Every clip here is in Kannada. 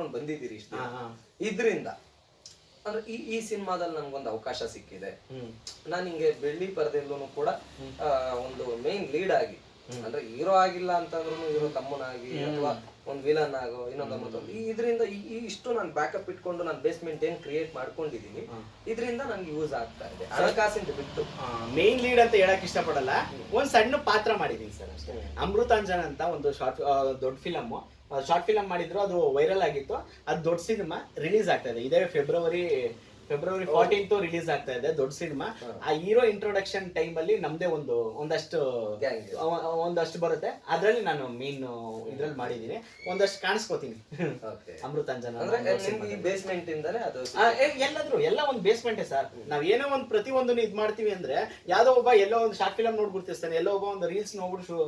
ಮಾಡ್ಕೊಂಡು ಬಂದಿದ್ದೀರಿ ಇಷ್ಟ. ಇದ್ರಿಂದ ಅಂದ್ರೆ ಈ ಈ ಸಿನಿಮಾದಲ್ಲಿ ಒಂದು ಅವಕಾಶ ಸಿಕ್ಕಿದೆ. ನಾನು ಹಿಂಗೆ ಬೆಳ್ಳಿ ಪರದೆಲ್ಲೂ ಕೂಡ ಆ, ಒಂದು ಮೇನ್ ಲೀಡ್ ಆಗಿ ಅಂದ್ರೆ ಹೀರೋ ಆಗಿಲ್ಲ ಅಂತಂದ್ರೂ ಹೀರೋ ತಮ್ಮನಾಗಿ ಅಥವಾ ಒಂದು ವಿಲನ್ ಆಗೋ ಇನ್ನೊಂದು ಮತ್ತೊಂದು ಈ ಇದರಿಂದ ಈ ಇಷ್ಟು ನಾನು ಬ್ಯಾಕಪ್ ಇಟ್ಕೊಂಡು ನಾನು ಬೇಸ್ಮೆಂಟ್ ಏನ್ ಕ್ರಿಯೇಟ್ ಮಾಡ್ಕೊಂಡಿದೀನಿ ಇದರಿಂದ ನನ್ಗೆ ಯೂಸ್ ಆಗ್ತಾ ಇದೆ. ಹಣಕಾಸಿಂದ ಬಿಟ್ಟು. ಮೇನ್ ಲೀಡ್ ಅಂತ ಹೇಳಕ್ ಇಷ್ಟಪಡಲ್ಲ. ಒಂದ್ ಸಣ್ಣ ಪಾತ್ರ ಮಾಡಿದೀನಿ ಸರ್ ಅಷ್ಟೇ. ಅಮೃತಾಂಜನ್ ಅಂತ ಒಂದು ಶಾರ್ಟ್ ದೊಡ್ಡ ಫಿಲಮ್ ಶಾರ್ಟ್ ಫಿಲಮ್ ಮಾಡಿದ್ರು ಅದು ವೈರಲ್ ಆಗಿತ್ತು. ಅದು ದೊಡ್ಡ ಸಿನಿಮಾ ರಿಲೀಸ್ ಆಗ್ತಾ ಇದೆ. ಇದೇ ಫೆಬ್ರವರಿ ಫೆಬ್ರವರಿ ಫೋರ್ಟೀನ್ತ್ ರಿಲೀಸ್ ಆಗ್ತಾ ಇದೆ ದೊಡ್ಡ ಸಿನಿಮಾ. ಆ ಹೀರೋ ಇಂಟ್ರೊಡಕ್ಷನ್ ಟೈಮ್ ಅಲ್ಲಿ ನಮ್ದೇ ಒಂದು ಒಂದಷ್ಟು ಒಂದಷ್ಟು ಬರುತ್ತೆ. ಅದ್ರಲ್ಲಿ ನಾನು ಮೀನ್ ಇದ್ರಲ್ಲಿ ಮಾಡಿದೀನಿ. ಒಂದಷ್ಟು ಕಾಣಿಸ್ಕೋತೀನಿ. ಅಮೃತಾಂಜನ ಬೇಸ್ಮೆಂಟ್ ಇಂದಾನೆ ಅದು ಎಲ್ಲಾದ್ರು ಎಲ್ಲ ಒಂದು ಬೇಸ್ಮೆಂಟೇ ಸರ್. ನಾವ್ ಏನೋ ಒಂದು ಪ್ರತಿ ಒಂದು ಇದ್ ಮಾಡ್ತೀವಿ ಅಂದ್ರೆ ಯಾವ್ದೋ ಒಬ್ಬ ಎಲ್ಲೋ ಒಂದು ಶಾರ್ಟ್ ಫಿಲಮ್ ನೋಡ್ ಗುರ್ತಿಸ್ತಾನೆ ಎಲ್ಲೋ ಒಬ್ಬ ಒಂದು ರೀಲ್ಸ್ ನೋಡ್ಬಿಟ್ಟು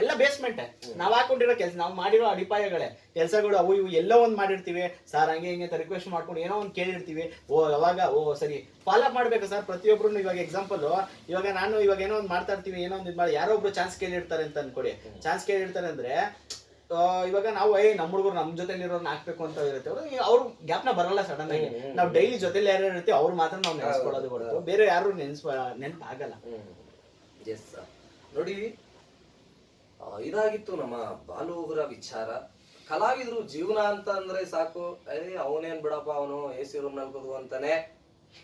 ಎಲ್ಲ ಬೇಸ್ಮೆಂಟೇ ನಾವ್ ಹಾಕೊಂಡಿರೋ ಕೆಲಸ ನಾವ್ ಮಾಡಿರೋ ಅಡಿಪಾಯಗಳೇ. ಕೆಲಸಗಳು ಅವು ಇವು ಎಲ್ಲೋ ಒಂದ್ ಮಾಡಿರ್ತೀವಿ. ಸರ್ ಹಂಗೆ ಹಿಂಗೆ ಅಂತ ರಿಕ್ವೆಸ್ಟ್ ಮಾಡ್ಕೊಂಡು ಏನೋ ಒಂದ್ ಕೇಳಿರ್ತೀವಿ. ಓ ಅವಾಗ ಓ ಸರಿ. ಫಾಲೋ ಅಪ್ ಮಾಡ್ಬೇಕು ಸರ್ ಪ್ರತಿಯೊಬ್ರು ಇವಾಗ ಎಕ್ಸಾಂಪಲ್ ಇವಾಗ ನಾನು ಇವಾಗ ಏನೋ ಒಂದು ಮಾಡ್ತಾ ಇರ್ತೀವಿ ಏನೋ ಒಂದು ಮಾಡಿ ಯಾರೋ ಒಬ್ರು ಚಾನ್ಸ್ ಕೇಳಿರ್ತಾರೆ ಅಂತ ಅನ್ಕೊಡಿ. ಚಾನ್ಸ್ ಕೇಳಿರ್ತಾರೆ ಅಂದ್ರೆ ಇವಾಗ ನಾವು ಏ ನಮ್ಮ ಹುಡುಗರು ನಮ್ಮ ಜೊತೆ ಇರೋರ್ನ ಹಾಕ್ಬೇಕು ಅಂತ ಇರುತ್ತೆ. ಅವ್ರು ಗ್ಯಾಪ್ನ ಬರಲ್ಲ ಸಡನ್ ಆಗಿ. ನಾವು ಡೈಲಿ ಜೊತೆಲಿ ಯಾರು ಇರ್ತೀವಿ ಅವ್ರು ಮಾತ್ರ ನಾವು ನೆನೆಸ್ಕೊಳ್ಳೋದು ಹೊರತು. ಬೇರೆ ಯಾರು ನೆನ್ಸ್ ನೆನ್ಪು ಆಗಲ್ಲ ಎಸ್ ನೋಡಿ ಇದಾಗಿತ್ತು ನಮ್ಮ ಬಾಲುಗರ ವಿಚಾರ. ಕಲಾವಿದ್ರು ಜೀವನ ಅಂತ ಅಂದ್ರೆ ಸಾಕು. ಏ ಅವನೇನ್ ಬಿಡಪ್ಪ ಅವನು? ಎ ಸಿ ರೂಮ್ನಲ್ಲಿ ಕೂತ್ಕೊಂತಾನೆ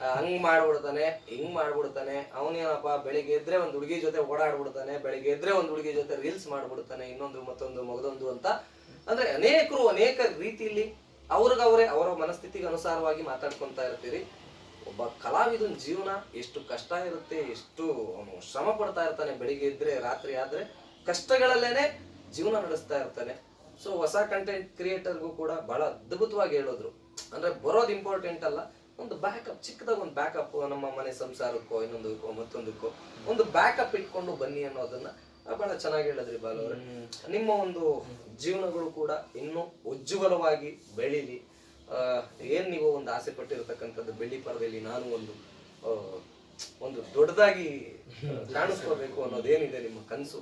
ಆ, ಹಂಗ್ ಮಾಡ್ಬಿಡ್ತಾನೆ ಹಿಂಗ್ ಮಾಡ್ಬಿಡ್ತಾನೆ. ಅವನೇನಪ್ಪ ಬೆಳಿಗ್ಗೆ ಎದ್ರೆ ಒಂದ್ ಹುಡುಗಿ ಜೊತೆ ಓಡಾಡ್ಬಿಡ್ತಾನೆ ಬೆಳಿಗ್ಗೆ ಎದ್ರೆ ಒಂದ್ ಹುಡುಗಿ ಜೊತೆ ರೀಲ್ಸ್ ಮಾಡ್ಬಿಡ್ತಾನೆ ಇನ್ನೊಂದು ಮತ್ತೊಂದು ಮಗದೊಂದು ಅಂತ. ಅಂದ್ರೆ ಅನೇಕರು ಅನೇಕ ರೀತಿಯಲ್ಲಿ ಅವ್ರಿಗವ್ರೆ ಅವರ ಮನಸ್ಥಿತಿಗೆ ಅನುಸಾರವಾಗಿ ಮಾತಾಡ್ಕೊಂತ ಇರ್ತೀರಿ. ಒಬ್ಬ ಕಲಾವಿದನ ಜೀವನ ಎಷ್ಟು ಕಷ್ಟ ಇರುತ್ತೆ ಎಷ್ಟು ಅವನು ಶ್ರಮ ಪಡ್ತಾ ಇರ್ತಾನೆ ಬೆಳಿಗ್ಗೆ ಇದ್ರೆ ರಾತ್ರಿ ಆದ್ರೆ ಕಷ್ಟಗಳಲ್ಲೇನೆ ಜೀವನ ನಡೆಸ್ತಾ ಇರ್ತಾನೆ. ಸೊ ಹೊಸ ಕಂಟೆಂಟ್ ಕ್ರಿಯೇಟರ್ಗೂ ಕೂಡ ಬಹಳ ಅದ್ಭುತವಾಗಿ ಹೇಳಿದ್ರು. ಅಂದ್ರೆ ಬರೋದು ಇಂಪಾರ್ಟೆಂಟ್ ಅಲ್ಲ. ಒಂದು ಬ್ಯಾಕಪ್ ಚಿಕ್ಕದಾಗ ಒಂದು ಬ್ಯಾಕಪ್ ನಮ್ಮ ಮನೆ ಸಂಸಾರಕ್ಕೋ, ಇನ್ನೊಂದಕ್ಕೋ, ಮತ್ತೊಂದಕ್ಕೋ, ಒಂದು ಬ್ಯಾಕಪ್ ಇಟ್ಕೊಂಡು ಬನ್ನಿ ಅನ್ನೋದನ್ನ ಬಹಳ ಚೆನ್ನಾಗಿ ಹೇಳಿದ್ರಿ ಬಾಲು ನಿಮ್ಮ ಒಂದು ಜೀವನಗಳು ಕೂಡ ಇನ್ನೂ ಉಜ್ವಲವಾಗಿ ಬೆಳೀಲಿ. ಏನ್ ನೀವು ಒಂದು ಆಸೆ ಪಟ್ಟಿರತಕ್ಕಂಥದ್ದು? ಬೆಳ್ಳಿ ಪರದಲ್ಲಿ ನಾನು ಒಂದು ಒಂದು ದೊಡ್ಡದಾಗಿ ಕಾಣಿಸ್ಕೋಬೇಕು ಅನ್ನೋದೇನಿದೆ ನಿಮ್ಮ ಕನಸು?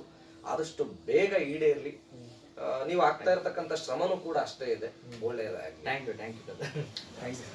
ಆದಷ್ಟು ಬೇಗ ಈಡೇರ್ಲಿ. ನೀವು ಆಗ್ತಾ ಇರತಕ್ಕಂಥ ಶ್ರಮನೂ ಕೂಡ ಅಷ್ಟೇ ಇದೆ. ಒಳ್ಳೆಯದಾಗಿ thank you thank you thank you